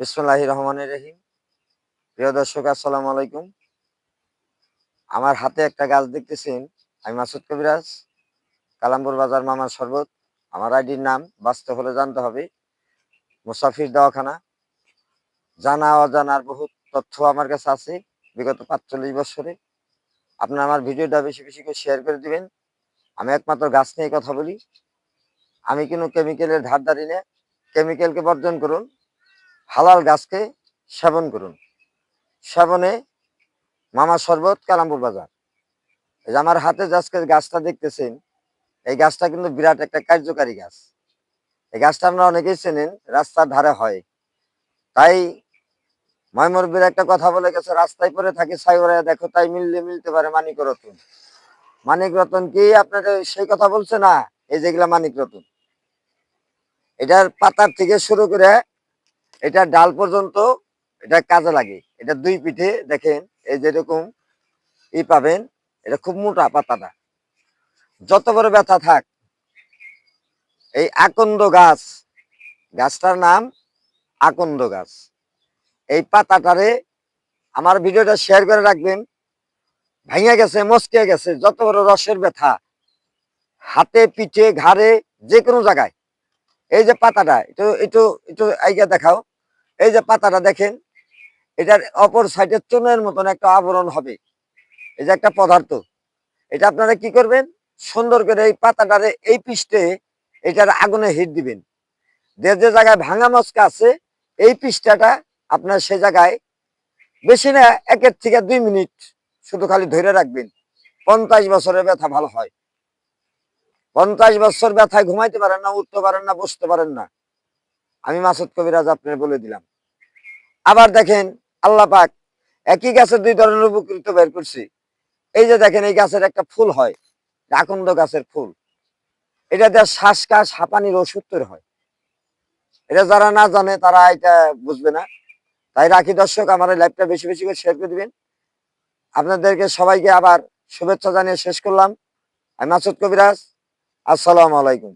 বিসমুল্লাহ রহমান রহিম। প্রিয় দর্শক, আসসালামু আলাইকুম। আমার হাতে একটা গাছ দেখতেছেন, আমি মাসুদ কবিরাজ, কালামপুর বাজার মামার শরবত। আমার আইডির নাম বাস্তব হলে জানতে হবে। মুসাফির দওয়াখানা। জানা অজানার বহুত তথ্য আমার কাছে আছে, বিগত পাঁচচল্লিশ বছরে। আপনার আমার ভিডিওটা বেশি বেশি করে শেয়ার করে দিবেন। আমি একমাত্র গাছ নিয়ে কথা বলি। আমি কোনো কেমিক্যালের ধার ধারি না। কেমিক্যালকে বর্জন করুন। হালাল গাছকে সেবন করুন। সেবনে মামা শরবত, কালামপুর বাজার। এই যে আমার হাতে যে আজকে গাছটা দেখতেছেন, এই গাছটা কিন্তু বিরাট একটা কার্যকারী গাছ। এই গাছটা আমরা অনেকেই চেনেন, রাস্তার ধারে হয়। তাই ময়মরবির একটা কথা বলে গেছে, রাস্তায় পরে থাকে সাইওরা দেখো তাই মিললে মিলতে পারে মানিক রতন মানিক রতন কি আপনাদের সেই কথা বলছে না? এই যেগুলা মানিক রতন এটার পাতার থেকে শুরু করে এটা ডাল পর্যন্ত এটা কাজে লাগে। এটা দুই পিঠে দেখেন, এই যেরকম ই পাবেন, এটা খুব মোটা পাতাটা। যত বড় ব্যথা থাক, এই আকন্দ গাছ, গাছটার নাম আকন্দ গাছ। এই পাতাটারে আমার ভিডিওটা শেয়ার করে রাখবেন। ভেঙে গেছে মস্কে গেছে, যত বড় রসের ব্যথা, হাতে, পিঠে, ঘাড়ে যে কোনো জায়গায়। এই যে পাতাটা, একটু একটু একটু আইগা দেখাও। এই যে পাতাটা দেখেন, এটার অপর সাইডে চুনের মতন একটা আবরণ হবে। এই যে একটা পদার্থ। এটা আপনারা কি করবেন? সুন্দর করে এই পাতাটারে এই পৃষ্ঠে এটার আগুনে হিট দিবেন। যে যে জায়গায় ভাঙা মস্কা আছে, এই পৃষ্ঠাটা আপনার সে জায়গায় বেশি না, একের থেকে দুই মিনিট শুধু খালি ধরে রাখবেন। পঞ্চাশ বছরের ব্যথা ভালো হয়। পঞ্চাশ বছর ব্যথায় ঘুমাইতে পারেন না, উঠতে পারেন না, বসতে পারেন না। আমি মাসুদ কবিরাজ আপনার বলে দিলাম। আবার দেখেন, আল্লাহ পাক একই গাছের দুই ধরনের উপকৃত বের করছি। এই যে দেখেন, এই গাছের একটা ফুল হয়, আকন্দ গাছের ফুল। এটা দিয়ে শ্বাসকাশ হাঁপানির ওষুধ তৈরি হয়। এটা যারা না জানে, তারা এটা বুঝবে না। তাই রাখি দর্শক, আমার লাইভটা বেশি বেশি করে শেয়ার করে দিবেন। আপনাদেরকে সবাইকে আবার শুভেচ্ছা জানিয়ে শেষ করলাম। আমি মাসুদ কবিরাজ, আসসালামু আলাইকুম।